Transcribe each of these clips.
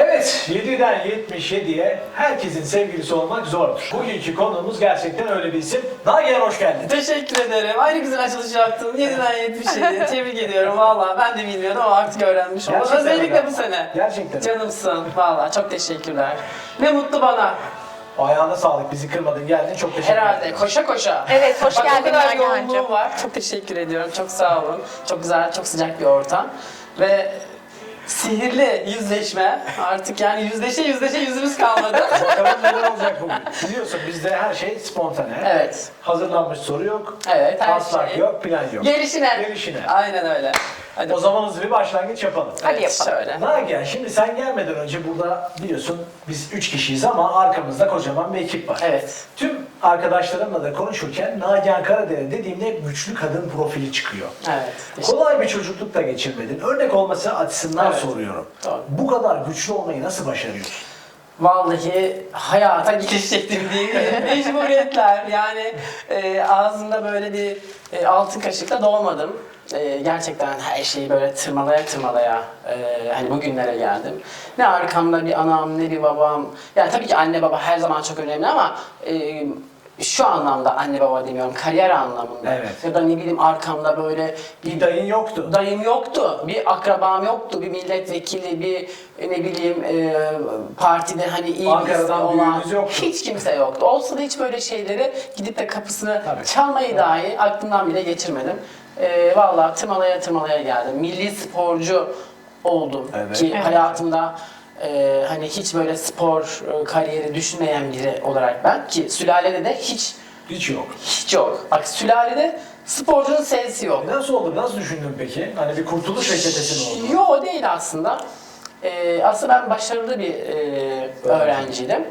Evet, 7'den 77'ye herkesin sevgilisi olmak zordur. Bugünkü konuğumuz gerçekten öyle bir isim. Nagihan hoş geldin. Teşekkür ederim. Aynı güzel açılış yaptın. 7'den 77. Tebrik ediyorum valla. Ben de bilmiyordum ama artık öğrenmiş oldum. Gerçekten Özellikle öyle. bu sene. Gerçekten. Canımsın. Valla çok teşekkürler. Ne mutlu bana. Ayağına sağlık, bizi kırmadın, geldin. Çok teşekkür Herhalde ederim. koşa koşa. Evet, hoş Bak, geldin o kadar Nagihan'cığım. yoğunluğu var. Çok teşekkür ediyorum. Çok sağ olun. Çok güzel, çok sıcak bir ortam. Ve sihirli yüzleşme. Artık yani yüzleşe yüzleşe yüzümüz kalmadı. Bakalım neler olacak bugün. Biliyorsun bizde her şey spontane. evet. Hazırlanmış soru yok. Evet, her Taslak şey. yok, plan yok. Gelişine. Gelişine. Aynen öyle. Hadi. O zaman hızlı bir başlangıç yapalım. Hadi Evet, yapalım. Şöyle. Nagihan şimdi sen gelmeden önce burada biliyorsun biz üç kişiyiz ama arkamızda kocaman bir ekip var. Evet. Tüm arkadaşlarımla da konuşurken Nagihan Karadere dediğimde güçlü kadın profili çıkıyor. Evet. teşekkür Kolay bir çocukluk da geçirmedin. Örnek olması açısından Evet. soruyorum. Doğru. Bu kadar güçlü olmayı nasıl başarıyorsun? Vallahi hayata giriş şeklim değil. Mecburiyetler. Yani e, ağzımda böyle bir e, altın kaşıkla doğmadım. E, gerçekten her şeyi böyle tırmalaya tırmalaya e, hani bugünlere geldim. Ne arkamda bir anam ne bir babam. Yani tabii ki anne baba her zaman çok önemli ama e, şu anlamda anne baba demiyorum kariyer anlamında. Evet. Ya da ne bileyim arkamda böyle Bir dayın yoktu. Dayım yoktu, bir akrabam yoktu, bir milletvekili, bir e, ne bileyim e, partide hani iyi birisi olan yoktu. hiç kimse yoktu. Olsa da hiç böyle şeyleri gidip de kapısını Tabii. çalmayı dahi aklımdan bile geçirmedim. E, Valla tırmalaya tırmalaya geldim. Milli sporcu oldum Evet. ki Evet. hayatımda e, hani hiç böyle spor e, kariyeri düşünmeyen biri olarak ben ki sülalede de hiç Hiç yok. hiç yok. Bak sülalede sporcunun sensi yok. Nasıl oldu? Nasıl düşündün peki? Hani bir kurtuluş reçetesi mi oldu? Yo değil aslında. Ee, aslında ben başarılı bir e, öğrenciydim.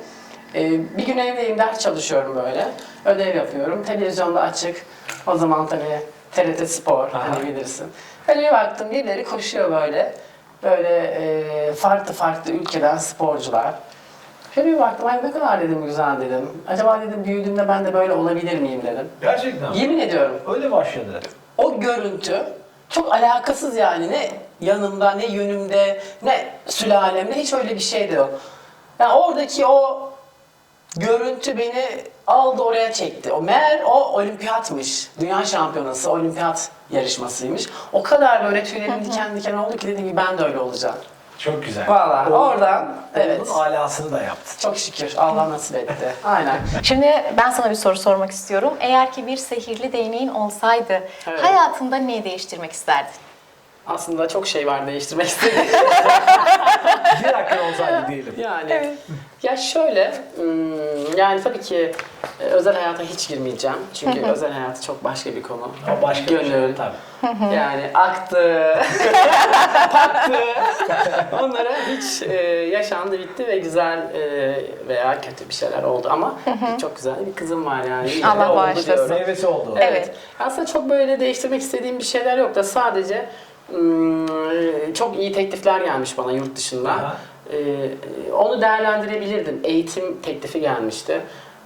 Ee, bir gün evdeyim, ders çalışıyorum böyle. Ödev yapıyorum. Televizyonda açık. O zaman tabii TRT Spor, hani bilirsin. Öyle bir baktım, birileri koşuyor böyle. Böyle e, farklı farklı ülkeden sporcular. Şöyle bir baktım, ay ne kadar dedim güzel dedim. Acaba dedim büyüdüğümde ben de böyle olabilir miyim dedim. Gerçekten mi? Yemin ediyorum Öyle başladı. o görüntü çok alakasız yani ne yanımda ne yönümde ne sülalemde hiç öyle bir şey de yok. Yani oradaki o görüntü beni aldı oraya çekti. O meğer o olimpiyatmış. Dünya şampiyonası, olimpiyat yarışmasıymış. O kadar böyle tüylerim diken diken oldu ki dedim ki ben de öyle olacağım. Çok güzel. Valla oradan evet. Oğlunun alasını da yaptın. Çok şükür Allah nasip etti. Aynen. Şimdi ben sana bir soru sormak istiyorum. Eğer ki bir sihirli değneğin olsaydı Evet. hayatında neyi değiştirmek isterdin? Aslında çok şey var değiştirmek istediğim. Bir dakika olsaydı diyelim. Yani Evet. Ya şöyle hmm, yani tabii ki e, özel hayata hiç girmeyeceğim. Çünkü özel hayatı çok başka bir konu. O başka bir şey. Gönül. Tabii. Yani aktı, paktı. Onlara hiç e, yaşandı bitti ve güzel e, veya kötü bir şeyler oldu ama çok güzel bir kızım var yani. Allah bağışlasın. Meyvesi oldu. Evet. Evet. Aslında çok böyle değiştirmek istediğim bir şeyler yok da sadece hmm, çok iyi teklifler gelmiş bana yurt dışında. Aha. Ee, onu değerlendirebilirdim. Eğitim teklifi gelmişti.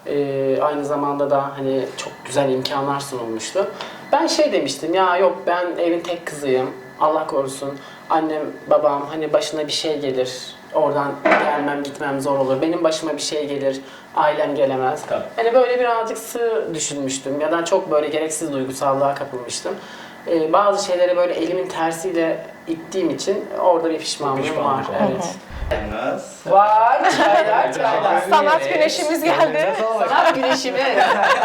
Ee, aynı zamanda da hani çok güzel imkanlar sunulmuştu. Ben şey demiştim ya yok ben evin tek kızıyım. Allah korusun. Annem, babam hani başına bir şey gelir. Oradan gelmem gitmem zor olur. Benim başıma bir şey gelir. Ailem gelemez. Tabii. Hani böyle birazcık sığ düşünmüştüm. Ya da çok böyle gereksiz duygusallığa kapılmıştım. Ee, bazı şeyleri böyle elimin tersiyle ittiğim için orada bir pişmanlığım Pişmanlık var. oldu. Evet. Var çaylar çaylar. Sanat güneşimiz geldi. Sanat güneşime,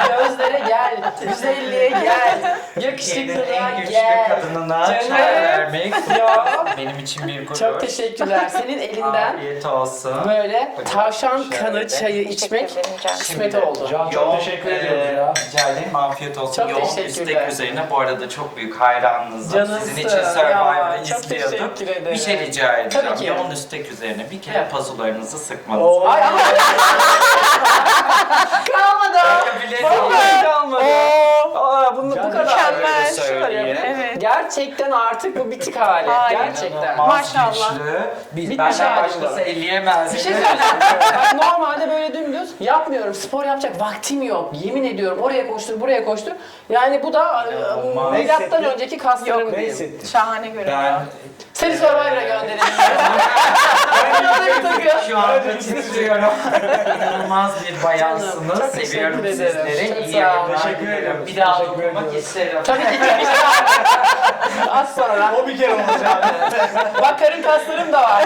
gözlere gel, güzelliğe gel, yakışıklılığa en güçlü gel. kadınına Canım. çay vermek Ya. benim için bir gurur. Çok teşekkürler. Senin elinden Afiyet olsun. böyle tavşan kanı çayı içmek kısmet oldu. Can çok Yoğun, teşekkür e, ediyoruz ya. Rica ederim. Afiyet olsun. Çok Yoğun teşekkürler. istek üzerine bu arada çok büyük hayranınızım. Canımsın. Sizin için Ya, Survivor'ı çok izliyordum. teşekkür ederim. Bir şey rica edeceğim. Tabii ki. Yoğun istek üzerine bir kere pazularınızı sıkmanızı. Oo. Ay ama kalmadı. Vallahi kalmadı. Aa, bunu bu kadar. Mükemmel. Evet. Gerçekten artık bu bitik hali. Hayır. Gerçekten. Maşallah. Biz, Bitmiş benden hali başkası elleyemez. Bir şey söyleyeceğim. Bak normalde böyle dümdüz yapmıyorum. Spor yapacak vaktim yok. Yemin ediyorum oraya koştur, buraya koştur. Yani bu da e, milattan önceki kaslarım hissettin? Şahane görünüyor. Ben Seni Survivor'a gönderelim. Şu anda titriyorum. İnanılmaz bir bayansınız. Canım, çok teşekkür Seviyorum ederim. sizleri. Çok İyi sağ olun. yayınlar Teşekkür ederim. Bir daha Teşekkür okumak ederim. isterim. Tabii ki. Az sonra. O bir kere olacak. Bak karın kaslarım da var.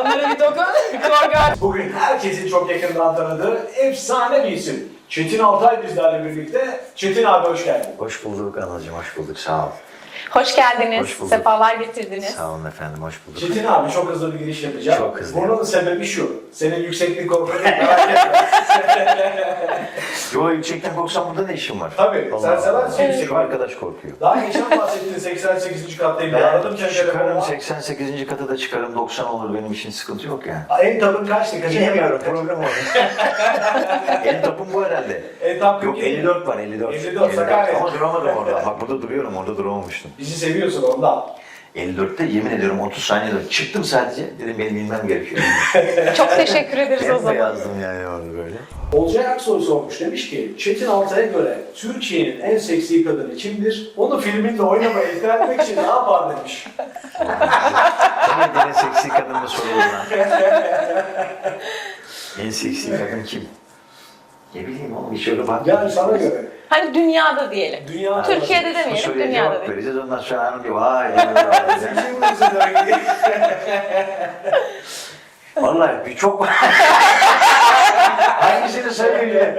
Onlara bir dokun. Korkar. Bugün herkesin çok yakından tanıdığı efsane bir isim. Çetin Altay bizlerle birlikte. Çetin abi hoş geldin. Hoş bulduk Anacığım, hoş bulduk. Sağ ol. Hoş geldiniz. Hoş bulduk. Sefalar getirdiniz. Sağ olun efendim, hoş bulduk. Çetin abi çok hızlı bir giriş yapacağım. Çok hızlı. Bunun sebebi şu. Senin yükseklik korkunu merak etme. Yo yüksekten korksam burada ne işim var? Tabii, sen Allah seversin Allah. yüksek. Şu arkadaş korkuyor. Daha geçen bahsettiğin 88. kattayım. Ben Aradım çıkarım telefonuma. 88. kata da çıkarım 90 olur benim için sıkıntı yok yani. En tabın kaçtı? Bilemiyorum kadar? problem o. El topum bu herhalde. En tab Yok 47. 54 var 54. 54, Sakarya. Ama duramadım orada. Bak burada duruyorum orada duramamıştım. Bizi seviyorsun ondan. 54'te yemin ediyorum 30 saniyede çıktım sadece. Dedim benim bilmem gerekiyor. Çok teşekkür ederiz o zaman. yazdım yani orada böyle. Olcay Aksoy sormuş. Demiş ki Çetin Altay'a göre Türkiye'nin en seksi kadını kimdir? Onu filminde oynamaya ikna etmek için ne yapar demiş. Komedinin seksi kadını soruyorlar. en seksi kadın kim? Ne bileyim oğlum hiç öyle bak. Yani sana göre. Hani dünyada diyelim. Dünya Türkiye'de Bu demeyelim, soruya dünyada cevap diyelim. vereceğiz ondan sonra hanım diyor vay diyor. Vallahi bir çok Hangisini söyleyeyim?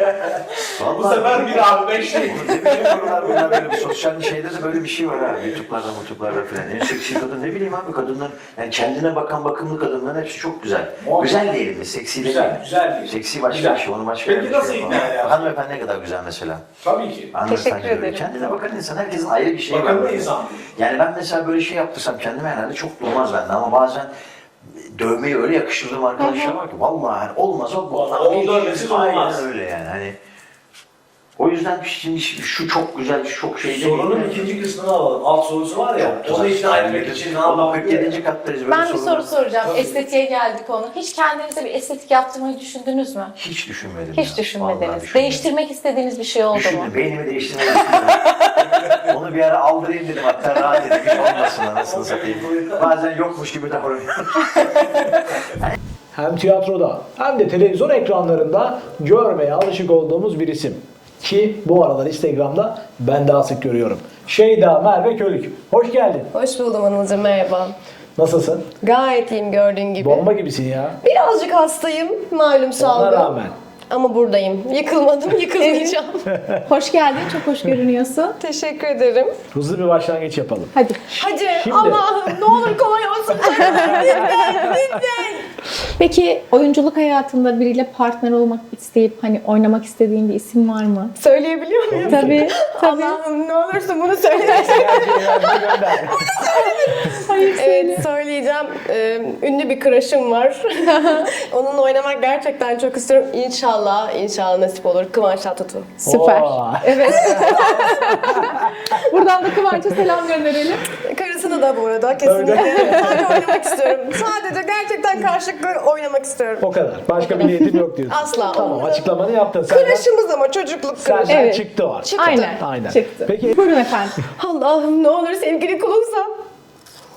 Bu sefer bir abi beş değil. Ne biçim sorular bunlar böyle bir sosyal şeyde de böyle bir şey var ha. YouTube'larda, YouTube'larda falan. En seksi kadın ne bileyim abi kadınlar yani kendine bakan bakımlı kadınların hepsi çok güzel. Muhakkak. Güzel diyelim mi? Seksi Güzel, demeyelim. güzel değil. Seksi başka Güzel. bir şey, onu başka Peki bir şey nasıl yapalım. ikna edersin? Hanımefendi ne kadar güzel mesela. Tabii ki. Teşekkür böyle ederim. Kendine bakan insan, herkesin ayrı bir şeyi var. Bakımlı insan. Yani ben mesela böyle şey yaptırsam kendime herhalde çok durmaz bende ama bazen dövmeyi öyle yakıştırdığım arkadaşlar var ki vallahi hani olmaz o bu. Vallahi onun dövmesiz Aynen olmaz. öyle yani hani. O yüzden şimdi şu çok güzel, şu çok şey değil. Sorunun ikinci kısmını alalım. Alt sorusu var ya. Onu ikna etmek için ne Ama yapalım? 47. kattayız böyle Ben bir soru soracağım. Tabii. Estetiğe geldik konu. Hiç kendinize bir estetik yaptırmayı düşündünüz mü? Hiç düşünmedim Hiç ya. Vallahi düşünmediniz. düşünmedim. Değiştirmek istediğiniz bir şey oldu mu? Düşündüm, beynimi değiştirmeyi düşündüm. Onu bir ara aldırayım dedim hatta rahat edip hiç olmasın anasını satayım. Bazen yokmuş gibi davranıyorum. Hem tiyatroda hem de televizyon ekranlarında görmeye alışık olduğumuz bir isim. Ki bu aralar Instagram'da ben daha sık görüyorum. Şeyda Merve Kölük. Hoş geldin. Hoş buldum Anılcım merhaba. Nasılsın? Gayet iyiyim gördüğün gibi. Bomba gibisin ya. Birazcık hastayım malum Ona salgın. rağmen. Ama buradayım. Yıkılmadım, yıkılmayacağım. Hoş geldin. Çok hoş görünüyorsun. Teşekkür ederim. Hızlı bir başlangıç yapalım. Hadi. Hadi Şimdi- Allah'ım ne olur kolay olsun. lütfen, lütfen. Peki oyunculuk hayatında biriyle partner olmak isteyip hani oynamak istediğin bir isim var mı? Söyleyebiliyor muyum? Tabii, tabii. Allah'ım ne olursun bunu söyle. Evet söyleyeceğim. Ee, ünlü bir crush'ım var. Onunla oynamak gerçekten çok istiyorum. İnşallah, inşallah nasip olur. Kıvanç Tatlıtuğ. Süper. Oo. Evet. Buradan da Kıvanç'a selam gönderelim. Karısını da bu arada kesinlikle. Sadece oynamak istiyorum. Sadece gerçekten karşılıklı oynamak istiyorum. O kadar. Başka bir niyetim yok diyorsun. Asla. Tamam açıklamanı yaptın. Senden, Kırışımız ama çocukluk kırışı. senden Evet. çıktı o. Çıktı. Aynen. Aynen. Çıktı. Peki Buyurun efendim. Allah'ım ne olur sevgili kulunsa.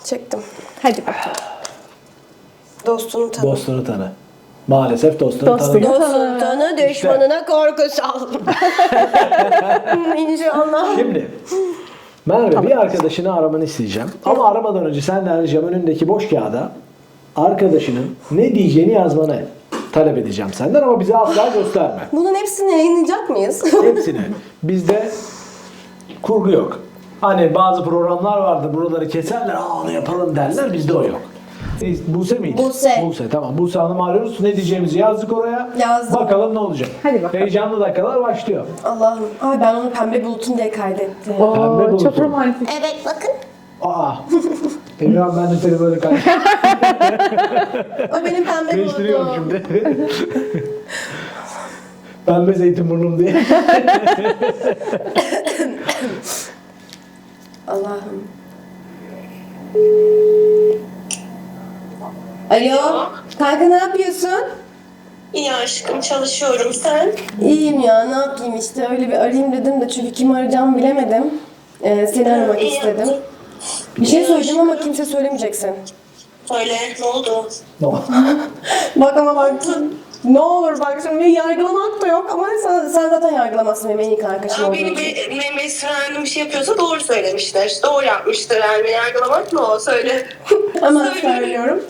Çektim. Hadi bakalım. Dostunu tanı. dostunu tanı. Maalesef dostunu Dostunu tanı. Dostunu tanı, düşmanına korku sal. İnşallah. Şimdi Merve bir arkadaşını aramanı isteyeceğim. Ama aramadan önce senden ricam önündeki boş kağıda arkadaşının ne diyeceğini yazmanı talep edeceğim senden ama bize asla gösterme. Bunun hepsini yayınlayacak mıyız? Hepsini. Bizde kurgu yok. Hani bazı programlar vardı buraları keserler aa onu yapalım derler bizde o yok. E, Buse miydi? Buse. Buse tamam. Buse Hanım'ı arıyoruz. Ne diyeceğimizi yazdık oraya. Yazdım. Bakalım ne olacak. Hadi bakalım. Heyecanlı dakikalar başlıyor. Allah'ım. Ay ben onu pembe bulutun diye kaydettim. Pembe Oo, bulutu. çok romantik. Evet bakın. Aa. Emirhan ben de seni böyle kay- O benim pembe Değiştiriyorum bulutum. şimdi. Pembe zeytinburnum diye. Allah'ım. Alo. Kanka ne yapıyorsun? İyi aşkım çalışıyorum sen. İyiyim ya ne yapayım işte öyle bir arayayım dedim de çünkü kimi arayacağımı bilemedim. Ee, seni aramak iyi istedim. yaptın. Bir şey söyleyeceğim ama kimse söylemeyeceksin. Söyle ne oldu? Bak ama bak ne olur bak şimdi yargılamak da yok ama sen, sen zaten yargılamazsın benim en iyi arkadaşım Aa, olduğu benim için. bir, best friend'im bir şey yapıyorsa doğru söylemiştir. Doğru yapmıştır yani. Yargılamak mı o? Söyle. Hemen söylüyorum.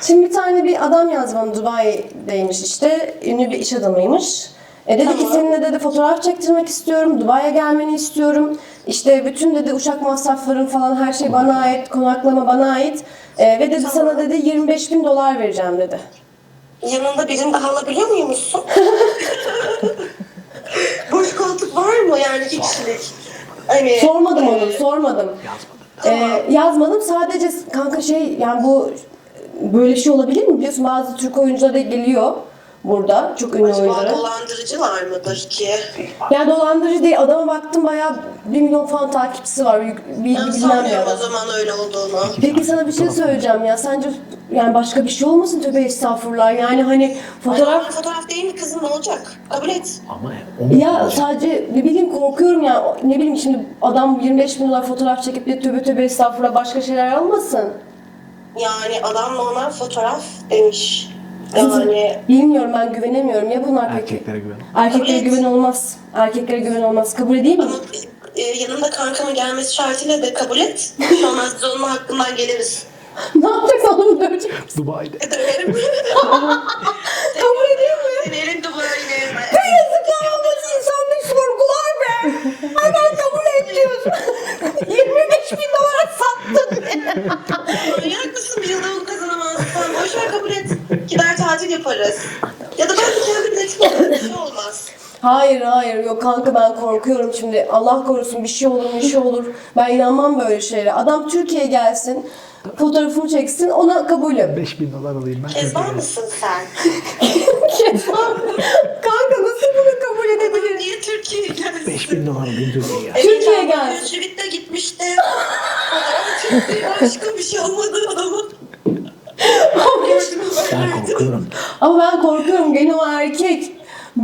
Şimdi bir tane bir adam yazdı bana Dubai'deymiş işte. Ünlü bir iş adamıymış. E dedi ki Tamam. seninle dedi fotoğraf çektirmek istiyorum. Dubai'ye gelmeni istiyorum. İşte bütün dedi uçak masrafların falan her şey bana ait. Konaklama bana ait. E, ve dedi sana dedi 25 bin dolar vereceğim dedi. Yanında birini daha alabiliyor muymuşsun? Boş koltuk var mı yani iki kişilik? Hani, Sormadım e, onu, sormadım. Ee, yazmadım sadece kanka şey yani bu böyle şey olabilir mi? Biliyorsun bazı Türk oyuncular da geliyor burada. Çok ünlü Acaba oyuncular. dolandırıcılar mıdır ki? Yani dolandırıcı değil. Adama baktım bayağı 1 milyon falan takipçisi var. Bilgi Ben bilmem ne sanmıyorum adam. o zaman öyle olduğunu. Peki sana bir şey söyleyeceğim ya. Sence yani başka bir şey olmasın tövbe estağfurullah. Yani hani Fotoğraf... fotoğraf fotoğraf değil mi kızım ne olacak? Kabul et. Ama onu ya sadece ne bileyim korkuyorum ya. Ne bileyim şimdi adam 25 bin dolar fotoğraf çekip de tövbe tövbe estağfurullah başka şeyler almasın. Yani adam normal fotoğraf demiş. Yani Bilmiyorum ben güvenemiyorum. Ya bunlar peki? erkeklere güven. Erkeklere Evet. güven olmaz. Erkeklere güven olmaz. Kabul edeyim mi? ama e, yanında kankamın gelmesi şartıyla da kabul et. Hiç olmaz biz onun hakkından geliriz. ne yapacaksın onu dövecek? Dubai'de. Döverim. Kabul edeyim mi? Dönerim de böyle. Yazıklar olmasın insan bir sorgular be. Hemen kabul et diyorsun. 25 bin dolara sattın. Yaparız. Ya da ben bir kendi biletim alırım. Bir şey olmaz. Hayır hayır yok kanka ben korkuyorum şimdi. Allah korusun bir şey olur bir şey olur. Ben inanmam böyle şeylere. Adam Türkiye'ye gelsin. Fotoğrafımı çeksin ona kabulüm. 5000 dolar alayım ben. Kezban mısın sen? kanka nasıl bunu kabul edebilirim? Niye Türkiye'ye gelsin? 5000 dolar alayım Türkiye'ye. Türkiye'ye gelsin. Gülçivit'te gitmişti. Fotoğraf çekti. Başka bir şey olmadı ama. Ben korkuyorum. Ama ben korkuyorum gene o erkek.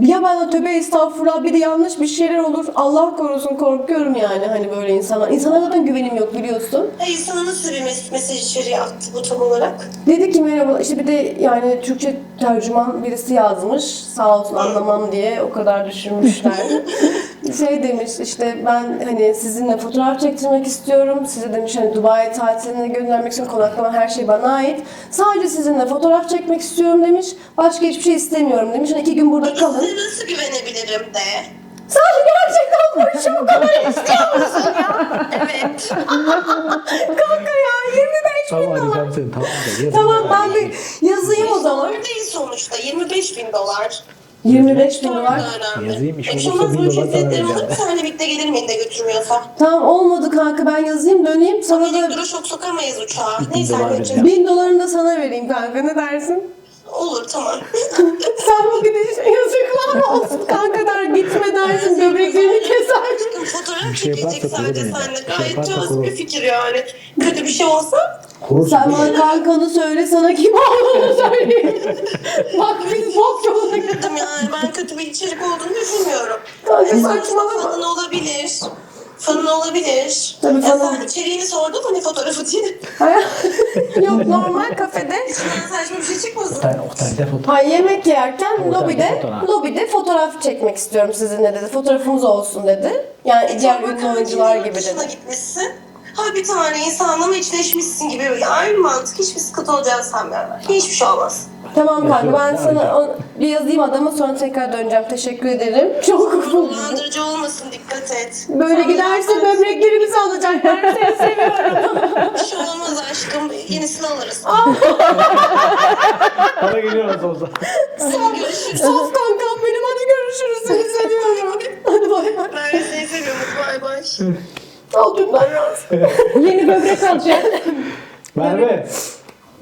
Ya bana tövbe estağfurullah bir de yanlış bir şeyler olur. Allah korusun korkuyorum yani hani böyle insana. İnsana zaten güvenim yok biliyorsun. Hayır sana nasıl bir mes- mesaj içeriği attı bu tam olarak? Dedi ki merhaba işte bir de yani Türkçe tercüman birisi yazmış. Sağ olsun anlamam diye o kadar düşünmüşler. şey demiş işte ben hani sizinle fotoğraf çektirmek istiyorum. Size demiş hani Dubai tatiline göndermek için konaklama her şey bana ait. Sadece sizinle fotoğraf çekmek istiyorum demiş. Başka hiçbir şey istemiyorum demiş. Hani iki gün burada kalın. Size nasıl güvenebilirim de? Sadece gerçekten bu işi bu kadar istiyor musun ya? Evet. Kanka ya 25 Tamam bin dolar. arayacağım seni tamam da. Tamam ben bir yazayım o zaman. Değil sonuçta. 25 bin dolar. 25 bin Dolar. Yazayım, iş olursa bin dolar şirketlerin vereceğim. tane birlikte gelir miyim de götürmüyorsa? Tamam olmadı kanka ben yazayım döneyim sana da Elektroşok sokamayız uçağa. bin Neyse dolar anneciğim. vereceğim. bin dolarını da sana vereyim kanka ne dersin? Olur tamam. Sen bu gidişe yazıklar olsun kanka der gitme dersin böbreklerini keser. Aşkım fotoğraf şey çekecek sadece beni. seninle. Şey Gayet yaparsa cazip bir fikir yani. Kötü bir şey olsa Korusun Sen bana kankanı söyle sana kim olduğunu söyleyeyim. Bak biz bok yoluna dedim yani ben kötü bir içerik olduğunu düşünmüyorum. Kanka Fanın saçmalama. olabilir. Fanın olabilir. Tabii ya fanın. sen içeriğini sordun hani fotoğrafı diye. Yok normal kafede. İçinden saçma bir şey çıkmasın. Otel, otelde fotoğraf. Ha yemek yerken Otelde lobide fotoğraf. lobide fotoğraf çekmek istiyorum sizinle dedi. Fotoğrafımız olsun dedi. Yani diğer ünlü oyuncular yurt gibi dışına dedi. gitmişsin. Ha bir tane insanla mı içleşmişsin gibi. Ya, aynı mantık. Hiçbir sıkıntı olacağını sanmıyorum. Hiçbir şey olmaz. Tamam kanka ben sana o- bir yazayım adama sonra tekrar döneceğim. Teşekkür ederim. Çok Dolandırıcı olmasın dikkat et. Böyle giderse böbreklerimizi alacaklar. Seni seviyorum. Bir şey olmaz aşkım. Yenisini alırız. Bana geliyor nasıl olsa. Hadi görüşürüz. Sos kankam benim hadi görüşürüz. Seni seviyorum. Hadi bay bay. Ben de seni seviyorum. Bay bay. Dünden yaz. Yeni böbrek alacak. Merve.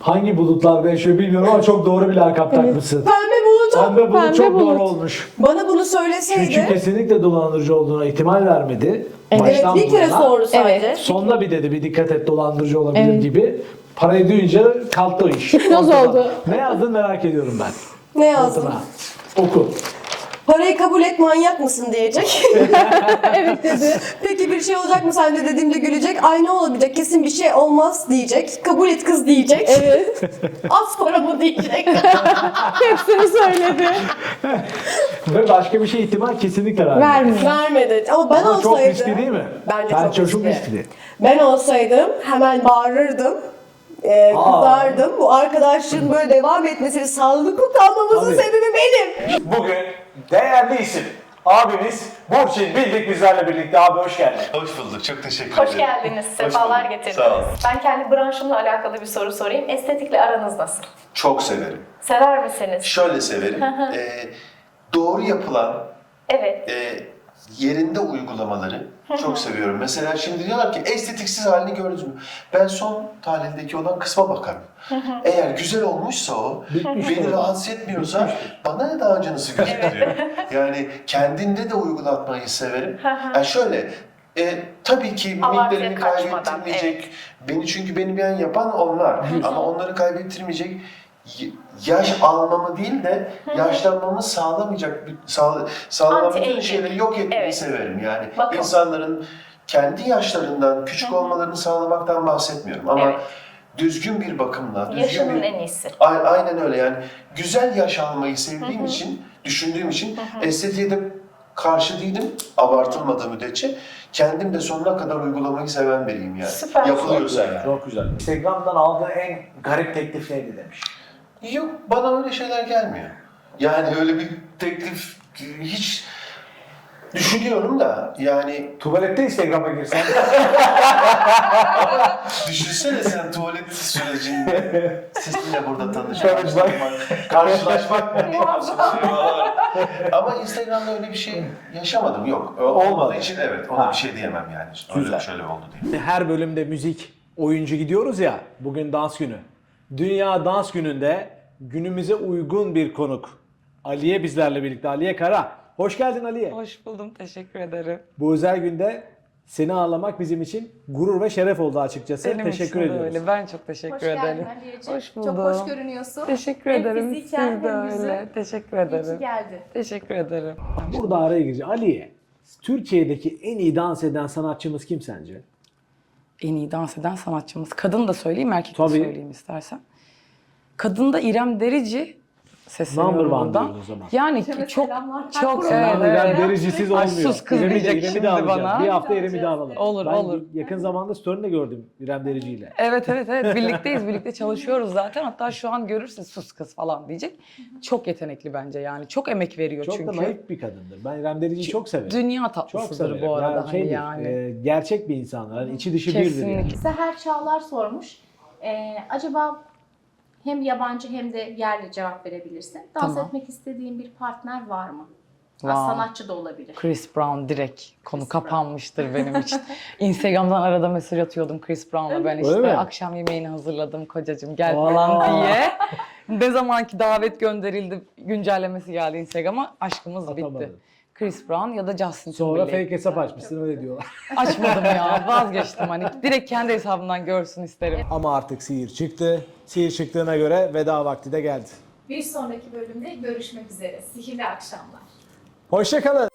Hangi bulutlarda yaşıyor bilmiyorum ama çok doğru bir lakap takmışsın. Pembe bulutu. Pembe bulut Pembe çok bulut. doğru olmuş. Bana bunu Çünkü söyleseydi. kesinlikle dolandırıcı olduğuna ihtimal vermedi. Evet Baştan bir kere buna. sordu sadece. Evet. Sonunda bir dedi bir dikkat et dolandırıcı olabilir Evet. gibi. Parayı duyunca kalktı o iş. Hipnoz oldu. Ne yazdın merak ediyorum ben. Ne yazdım? Altına. Oku. Parayı kabul et manyak mısın diyecek. evet dedi. Peki bir şey olacak mı sende dediğimde gülecek. Ay ne olabilecek kesin bir şey olmaz diyecek. Kabul et kız diyecek. Evet. Az para mı diyecek. Hepsini söyledi. Ve başka bir şey ihtimal kesinlikle vermiyor. Vermiyor. Vermedi. Ama ben Ama çok olsaydım. riskli değil mi? Bence Bence çok çok riskli. riskli. Ben olsaydım hemen bağırırdım. E, kızardım. Bu arkadaşlığın böyle devam etmesini sağlıklı kalmamızın Tabii. sebebi benim. Bugün değerli isim abimiz Burçin Bildik bizlerle birlikte. Abi hoş geldin. Hoş bulduk. Çok teşekkür Hoş ederim. geldiniz, sefalar bulduk. getirdiniz. Sağ olun. Ben kendi branşımla alakalı bir soru sorayım. Estetikle aranız nasıl? Çok severim. Sever misiniz? Şöyle severim. Ee, doğru yapılan Evet. e, yerinde uygulamaları çok seviyorum. Mesela şimdi diyorlar ki estetiksiz halini gördünüz mü? Ben son tahlildeki olan kısma bakarım. Eğer güzel olmuşsa o, beni rahatsız etmiyorsa bana ne daha acınası gözüküyor. yani kendinde de uygulatmayı severim. yani şöyle, e, tabii ki mimiklerimi kaçmadan, kaybettirmeyecek. Beni çünkü beni beğen yapan onlar. Ama onları kaybettirmeyecek yaş almamı değil de yaşlanmamı sağlamayacak, bir- sağ, sağlamayacak Anti-aging. şeyleri yok etmeyi Evet. severim. Yani Bakım. insanların kendi yaşlarından küçük olmalarını sağlamaktan bahsetmiyorum ama Evet. düzgün bir bakımla, düzgün Yaşının bir... en iyisi. A- Aynen öyle yani. Güzel yaş almayı sevdiğim için, düşündüğüm için estetiğe de karşı değilim abartılmadığı müddetçe. Kendim de sonuna kadar uygulamayı seven biriyim yani. Süper. Yapılıyorsa yani. Çok güzel. Instagram'dan aldığı en garip teklif neydi demiş. Yok bana öyle şeyler gelmiyor. Yani öyle bir teklif hiç düşünüyorum da yani Tuvalette Instagram'a girsen. düşünsene sen tuvalet sürecinde sizinle burada tanışmak, karşılaşmak Ama Instagram'da öyle bir şey yaşamadım yok. Olmadı. Olmadığı için evet ona Ha. bir şey diyemem yani. Öyle Güzel. şöyle oldu diye. Her bölümde müzik, oyuncu gidiyoruz ya. Bugün dans günü. Dünya Dans Günü'nde günümüze uygun bir konuk. Aliye bizlerle birlikte. Aliye Kara. Hoş geldin Aliye. Hoş buldum. Teşekkür ederim. Bu özel günde seni ağırlamak bizim için gurur ve şeref oldu açıkçası. Benim Teşekkür için ediyoruz. öyle. Ben çok teşekkür Hoş geldin ederim. Aliyeciğim. Hoş buldum. Çok hoş görünüyorsun. Teşekkür Hem ederim. fiziken Siz de öyle. Teşekkür İyi ki ederim. geldin. Teşekkür ederim. Burada araya gireceğim. Aliye, Türkiye'deki en iyi dans eden sanatçımız kim sence? En iyi dans eden sanatçımız. Kadın da söyleyeyim, erkek Tabii. de söyleyeyim istersen. Kadın da İrem Derici. Sesleniyorum Number one buradan. diyoruz o zaman. Yani Şöyle çok selamlar. çok Her evet, Yani İrem evet. Dericisiz Ay, olmuyor. sus kızmayacak İrem'i de- İrem'i şimdi alacağız. bana. Bir hafta İrem'i de alalım. Olur, ben olur. yakın zamanda story'inde gördüm İrem Derici ile. Evet evet evet birlikteyiz birlikte çalışıyoruz zaten hatta şu an görürsün sus kız falan diyecek. Çok yetenekli bence yani çok emek veriyor Çok çünkü. da naif bir kadındır. Ben İrem Derici'yi çok severim. Dünya çok tatlısıdır severim. bu arada Yani hani şeydir, yani. e, gerçek bir insanlar. Hani içi dışı birdir yani. Seher Çağlar sormuş. Ee, acaba hem yabancı hem de yerli cevap verebilirsin. Dans Tamam. etmek istediğin bir partner var mı? Wow. Sanatçı da olabilir. Chris Brown direkt konu Chris kapanmıştır benim için. Instagram'dan arada mesaj atıyordum Chris Brown'a ben Öyle işte mi? akşam yemeğini hazırladım kocacığım gel falan diye. ne zamanki davet gönderildi güncellemesi geldi Instagram'a aşkımız bitti. Chris Brown ya da Justin Sonra Timberlake. fake hesap açmışsın öyle diyorlar. Açmadım ya vazgeçtim hani direkt kendi hesabımdan görsün isterim. Ama artık sihir çıktı. Sihir çıktığına göre veda vakti de geldi. Bir sonraki bölümde görüşmek üzere. Sihirli akşamlar. Hoşçakalın.